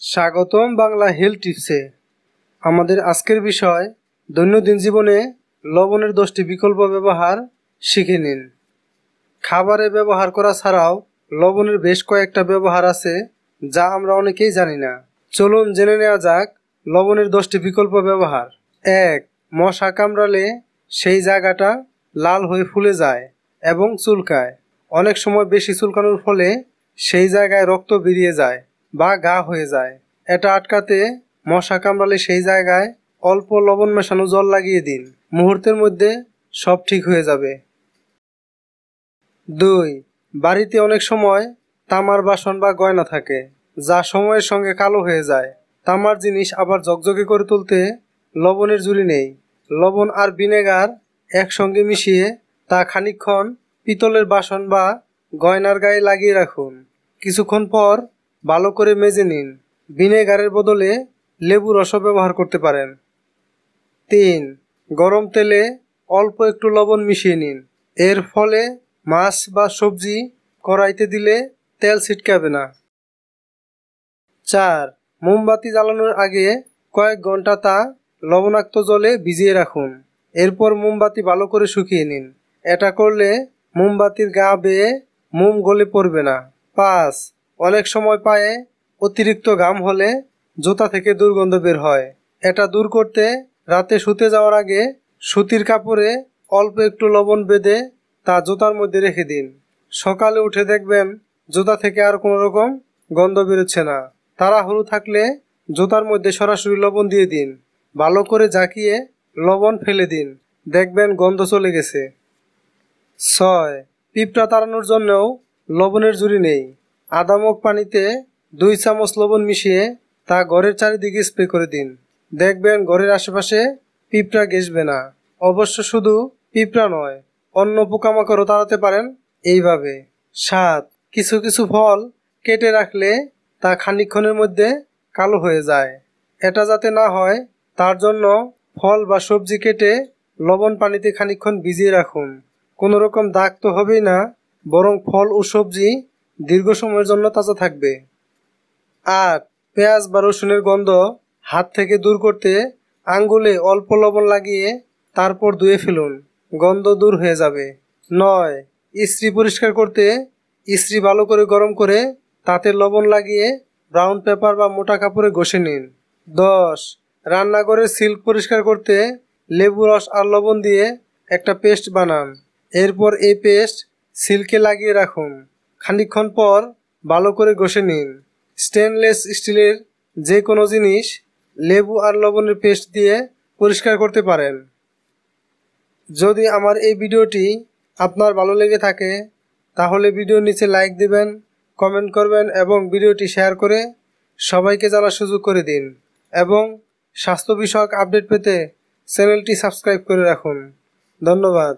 স্বাগতম বাংলা হেলথ টিপসে। আমাদের আজকের বিষয়, দৈনন্দিন জীবনে লবণের দশটি বিকল্প ব্যবহার শিখে নিন। খাবারে ব্যবহার করা ছাড়াও লবণের বেশ কয়েকটা ব্যবহার আছে যা আমরা অনেকেই জানি না। চলুন জেনে নেওয়া যাক লবণের দশটি বিকল্প ব্যবহার। এক, মশা কামড়ালে সেই জায়গাটা লাল হয়ে ফুলে যায় এবং চুলকায়। অনেক সময় বেশি চুলকানোর ফলে সেই জায়গায় রক্ত বেরিয়ে যায়। বা ঘা হয়ে যায়। এটা আটকাতে মশা কামড়ালে সেই জায়গায় অল্প লবণ মেশানো জল লাগিয়ে দিন। মুহূর্তের মধ্যে সব ঠিক হয়ে যাবে। দুই, বাড়িতে অনেক সময় তামার বাসন বা গয়না থাকে, যা সময়ের সঙ্গে কালো হয়ে যায়। তামার জিনিস আবার জকজকে করে তুলতে লবণের জুড়ি নেই। লবণ আর ভিনেগার একসঙ্গে মিশিয়ে তা খানিকক্ষণ পিতলের বাসন বা গয়নার গায়ে লাগিয়ে রাখুন। কিছুক্ষণ পর ভালো করে মেজে নিন। ভিনেগারের বদলে লেবু রসও ব্যবহার করতে পারেন। তিন, গরম তেলে অল্প একটু লবণ মিশিয়ে নিন। এর ফলে মাছ বা সবজি কড়াইতে দিলে তেল ছিটকাবে না। চার, মোমবাতি জ্বালানোর আগে কয়েক ঘণ্টা তা লবণাক্ত জলে ভিজিয়ে রাখুন। এরপর মোমবাতি ভালো করে শুকিয়ে নিন। এটা করলে মোমবাতির গা বেয়ে মোম গলে পড়বে না। পাঁচ অনেক সময় পায়ে অতিরিক্ত ঘাম হলে জুতা থেকে দুর্গন্ধ বের হয়। এটা দূর করতে রাতে শুতে যাওয়ার আগে সুতির কাপড়ে অল্প একটু লবণ বেঁধে তা জুতার মধ্যে রেখে দিন। সকালে উঠে দেখবেন জুতা থেকে আর কোনো রকম গন্ধ বেরোচ্ছে না। তাড়াহুড়ো থাকলে জুতার মধ্যে সরাসরি লবণ দিয়ে দিন। ভালো করে জাকিয়ে লবণ ফেলে দিন। দেখবেন গন্ধ চলে গেছে। ছয়, পিঁপড়া তাড়ানোর জন্যও লবণের জুড়ি নেই। আদামক পানিতে দুই চামচ লবণ মিশিয়ে তা ঘরের চারিদিকে স্প্রে করে দিন। দেখবেন ঘরের আশেপাশে পিঁপড়া ঘেসবে না। অবশ্য শুধু পিঁপড়া নয়, অন্য পোকামাকড়ও তাড়াতে পারেন এইভাবে। সাত কিছু কিছু ফল কেটে রাখলে তা খানিক্ষণের মধ্যে কালো হয়ে যায়। এটা যাতে না হয়, তার জন্য ফল বা সবজি কেটে লবণ পানিতে খানিক্ষণ ভিজিয়ে রাখুন। কোনো রকম দাগ তো হবেই না, বরং ফল ও সবজি দীর্ঘ সময়ের জন্য তাজা থাকবে। আট পেঁয়াজ বা রসুনের গন্ধ হাত থেকে দূর করতে আঙ্গুলে অল্প লবণ লাগিয়ে তারপর ধুয়ে ফেলুন। গন্ধ দূর হয়ে যাবে। নয়, ইস্ত্রি পরিষ্কার করতে ইস্ত্রি ভালো করে গরম করে তাতে লবণ লাগিয়ে ব্রাউন পেপার বা মোটা কাপড়ে ঘষে নিন। দশ, রান্নাঘরের সিল্ক পরিষ্কার করতে লেবু রস আর লবণ দিয়ে একটা পেস্ট বানান। এরপর এই পেস্ট সিল্কে লাগিয়ে রাখুন। খানিকক্ষণ পর ভালো করে ঘষে নিন। স্টেনলেস স্টিলের যে কোনো জিনিস লেবু আর লবণের পেস্ট দিয়ে পরিষ্কার করতে পারেন। যদি আমার এই ভিডিওটি আপনার ভালো লেগে থাকে, তাহলে ভিডিওর নিচে লাইক দিবেন কমেন্ট করবেন এবং ভিডিওটি শেয়ার করে সবাইকে জানার সুযোগ করে দিন এবং স্বাস্থ্য বিষয়ক আপডেট পেতে চ্যানেলটি সাবস্ক্রাইব করে রাখুন। ধন্যবাদ।